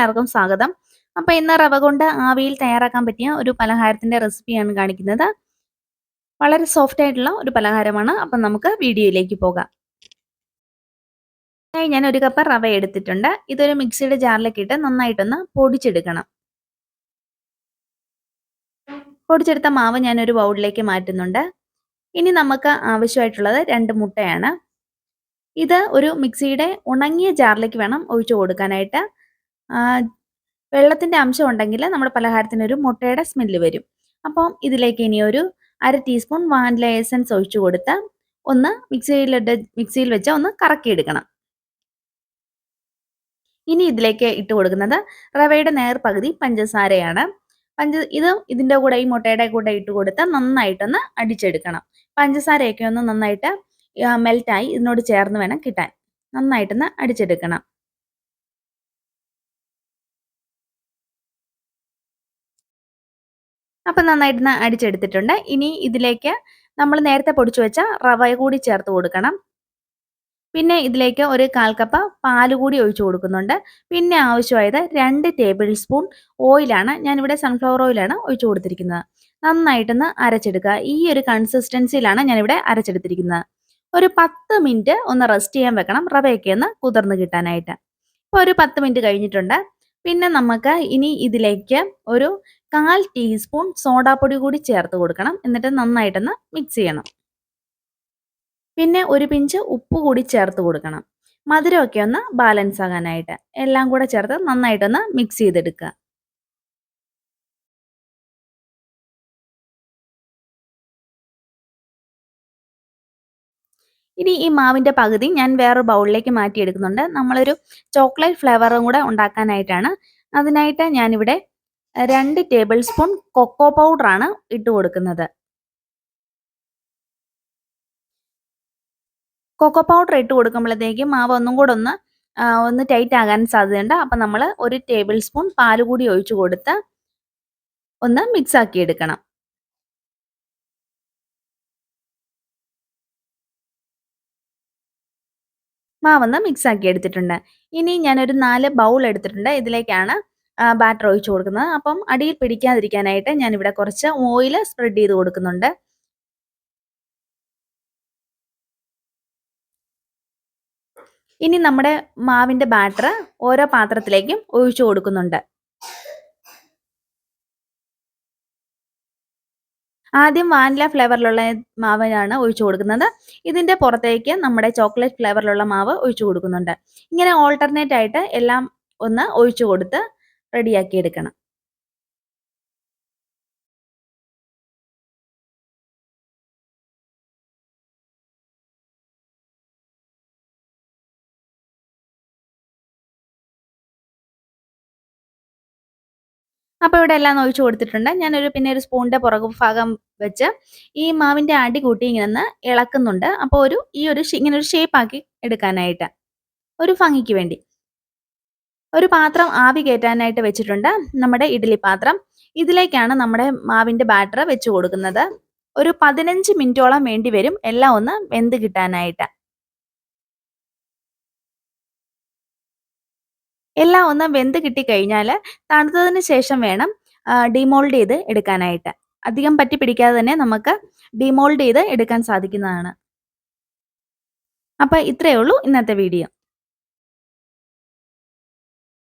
എല്ലാവർക്കും സ്വാഗതം. അപ്പോൾ ഇന്ന് റവ കൊണ്ട് ആവിയിൽ തയ്യാറാക്കാൻ പറ്റിയ ഒരു പലഹാരത്തിന്റെ റെസിപ്പിയാണ് കാണിക്കുന്നത്. വളരെ സോഫ്റ്റ് ആയിട്ടുള്ള ഒരു പലഹാരമാണ്. അപ്പം നമുക്ക് വീഡിയോയിലേക്ക് പോകാം. ഞാൻ ഒരു കപ്പ് റവ എടുത്തിട്ടുണ്ട്. ഇതൊരു മിക്സിയുടെ ജാറിലേക്ക് ഇട്ട് നന്നായിട്ടൊന്ന് പൊടിച്ചെടുക്കണം. പൊടിച്ചെടുത്ത മാവ് ഞാൻ ഒരു ബൗളിലേക്ക് മാറ്റുന്നുണ്ട്. ഇനി നമുക്ക് ആവശ്യമായിട്ടുള്ളത് രണ്ട് മുട്ടയാണ്. ഇത് ഒരു മിക്സിയുടെ ഉണങ്ങിയ ജാറിലേക്ക് വേണം ഒഴിച്ചു കൊടുക്കാനായിട്ട്. വെള്ളത്തിന്റെ അംശം ഉണ്ടെങ്കിൽ നമ്മുടെ പലഹാരത്തിന് ഒരു മുട്ടയുടെ സ്മെല്ല് വരും. അപ്പം ഇതിലേക്ക് ഇനി ഒരു അര ടീസ്പൂൺ വാനില എസൻസ് ഒഴിച്ചു കൊടുത്ത് ഒന്ന് മിക്സിയിലിട്ട് മിക്സിയിൽ വെച്ച് ഒന്ന് കറക്കിയെടുക്കണം ഇനി ഇതിലേക്ക് ഇട്ട് കൊടുക്കുന്നത് റവയുടെ നേർ പകുതി പഞ്ചസാരയാണ്. പഞ്ച ഇത് ഇതിന്റെ കൂടെ ഈ മുട്ടയുടെ കൂടെ ഇട്ട് കൊടുത്ത് നന്നായിട്ടൊന്ന് അടിച്ചെടുക്കണം. പഞ്ചസാരയൊക്കെ ഒന്ന് നന്നായിട്ട് മെൽറ്റായി ഇതിനോട് ചേർന്ന് വേണം കിട്ടാൻ. നന്നായിട്ടൊന്ന് അടിച്ചെടുക്കണം. അപ്പം നന്നായിട്ട് അടിച്ചെടുത്തിട്ടുണ്ട്. ഇനി ഇതിലേക്ക് നമ്മൾ നേരത്തെ പൊടിച്ചു വെച്ച റവ കൂടി ചേർത്ത് കൊടുക്കണം. പിന്നെ ഇതിലേക്ക് ഒരു കാൽ കപ്പ് പാൽ കൂടി ഒഴിച്ചു കൊടുക്കുന്നുണ്ട്. പിന്നെ ആവശ്യമായത് രണ്ട് ടേബിൾ സ്പൂൺ ഓയിലാണ്. ഞാനിവിടെ സൺഫ്ലവർ ഓയിലാണ് ഒഴിച്ചു കൊടുത്തിരിക്കുന്നത്. നന്നായിട്ടൊന്ന് അരച്ചെടുക്കുക. ഈ ഒരു കൺസിസ്റ്റൻസിയിലാണ് ഞാനിവിടെ അരച്ചെടുത്തിരിക്കുന്നത്. ഒരു പത്ത് മിനിറ്റ് ഒന്ന് റെസ്റ്റ് ചെയ്യാൻ വെക്കണം. റവയൊക്കെ ഒന്ന് കുതിർന്ന് കിട്ടാനായിട്ട്. ഇപ്പോൾ ഒരു പത്ത് മിനിറ്റ് കഴിഞ്ഞിട്ടുണ്ട്. പിന്നെ നമുക്ക് ഇനി ഇതിലേക്ക് ഒരു കാൽ ടീസ്പൂൺ സോഡാപ്പൊടി കൂടി ചേർത്ത് കൊടുക്കണം. എന്നിട്ട് നന്നായിട്ടൊന്ന് മിക്സ് ചെയ്യണം. പിന്നെ ഒരു പിഞ്ച് ഉപ്പ് കൂടി ചേർത്ത് കൊടുക്കണം. മധുരമൊക്കെ ഒന്ന് ബാലൻസ് ആകാനായിട്ട്. എല്ലാം കൂടെ ചേർത്ത് നന്നായിട്ടൊന്ന് മിക്സ് ചെയ്തെടുക്കുക. ഇനി ഈ മാവിന്റെ പകുതി ഞാൻ വേറൊരു ബൗളിലേക്ക് മാറ്റിയെടുക്കുന്നുണ്ട്. നമ്മളൊരു ചോക്ലേറ്റ് ഫ്ലേവറും കൂടെ ഉണ്ടാക്കാനായിട്ടാണ്. അതിനായിട്ട് ഞാനിവിടെ രണ്ട് ടേബിൾ സ്പൂൺ കൊക്കോ പൗഡറാണ് ഇട്ട് കൊടുക്കുന്നത്. കൊക്കോ പൗഡർ ഇട്ട് കൊടുക്കുമ്പോഴത്തേക്കും മാവ് ഒന്നും കൂടെ ഒന്ന് ഒന്ന് ടൈറ്റ് ആകാൻ സാധ്യതയുണ്ട്. അപ്പം നമ്മൾ ഒരു ടേബിൾ സ്പൂൺ പാൽ കൂടി ഒഴിച്ചു കൊടുത്ത് ഒന്ന് മിക്സ് ആക്കി എടുക്കണം. മാവൊന്ന് മിക്സ് ആക്കി എടുത്തിട്ടുണ്ട്. ഇനി ഞാനൊരു നാല് ബൗൾ എടുത്തിട്ടുണ്ട്. ഇതിലേക്കാണ് ബാറ്റർ ഒഴിച്ചു കൊടുക്കുന്നത്. അപ്പം അടിയിൽ പിടിക്കാതിരിക്കാനായിട്ട് ഇവിടെ കുറച്ച് ഓയിൽ സ്പ്രെഡ് ചെയ്ത് കൊടുക്കുന്നുണ്ട്. ഇനി നമ്മുടെ മാവിന്റെ ബാറ്റർ ഓരോ പാത്രത്തിലേക്കും ഒഴിച്ചു കൊടുക്കുന്നുണ്ട്. ആദ്യം വാനില ഫ്ലേവറിലുള്ള മാവിനാണ് ഒഴിച്ചു കൊടുക്കുന്നത്. ഇതിന്റെ പുറത്തേക്ക് നമ്മുടെ ചോക്ലേറ്റ് ഫ്ലേവറിലുള്ള മാവ് ഒഴിച്ചു കൊടുക്കുന്നുണ്ട്. ഇങ്ങനെ ഓൾട്ടർനേറ്റ് ആയിട്ട് എല്ലാം ഒന്ന് ഒഴിച്ചു കൊടുത്ത് റെഡിയാക്കി എടുക്കണം. അപ്പോൾ ഇവിടെ എല്ലാം ഒഴിച്ചു കൊടുത്തിട്ടുണ്ട്. ഞാനൊരു പിന്നെ ഒരു സ്പൂണിന്റെ പുറകു ഭാഗം വെച്ച് ഈ മാവിന്റെ അടി കൂട്ടി ഇങ്ങനെ നിന്ന് ഇളക്കുന്നുണ്ട്. അപ്പോൾ ഒരു ഈ ഒരു ഇങ്ങനെ ഒരു ഷേപ്പ് ആക്കി എടുക്കാനായിട്ട്. ഒരു ഭംഗിക്ക് വേണ്ടി. ഒരു പാത്രം ആവി കയറ്റാനായിട്ട് വെച്ചിട്ടുണ്ട് നമ്മുടെ ഇഡ്ഡലി പാത്രം. ഇതിലേക്കാണ് നമ്മുടെ മാവിന്റെ ബാറ്റർ വെച്ച് കൊടുക്കുന്നത്. ഒരു പതിനഞ്ച് മിനിറ്റോളം വേണ്ടി വരും. എല്ലാം ഒന്ന് വെന്ത് കിട്ടാനായിട്ട്. എല്ലാം ഒന്ന് വെന്ത് കിട്ടിക്കഴിഞ്ഞാൽ തണുത്തതിന് ശേഷം വേണം ഡിമോൾഡ് ചെയ്ത് എടുക്കാനായിട്ട്. അധികം പറ്റി പിടിക്കാതെ തന്നെ നമുക്ക് ഡിമോൾഡ് ചെയ്ത് എടുക്കാൻ സാധിക്കുന്നതാണ്. അപ്പം ഇത്രയേ ഉള്ളൂ ഇന്നത്തെ വീഡിയോ.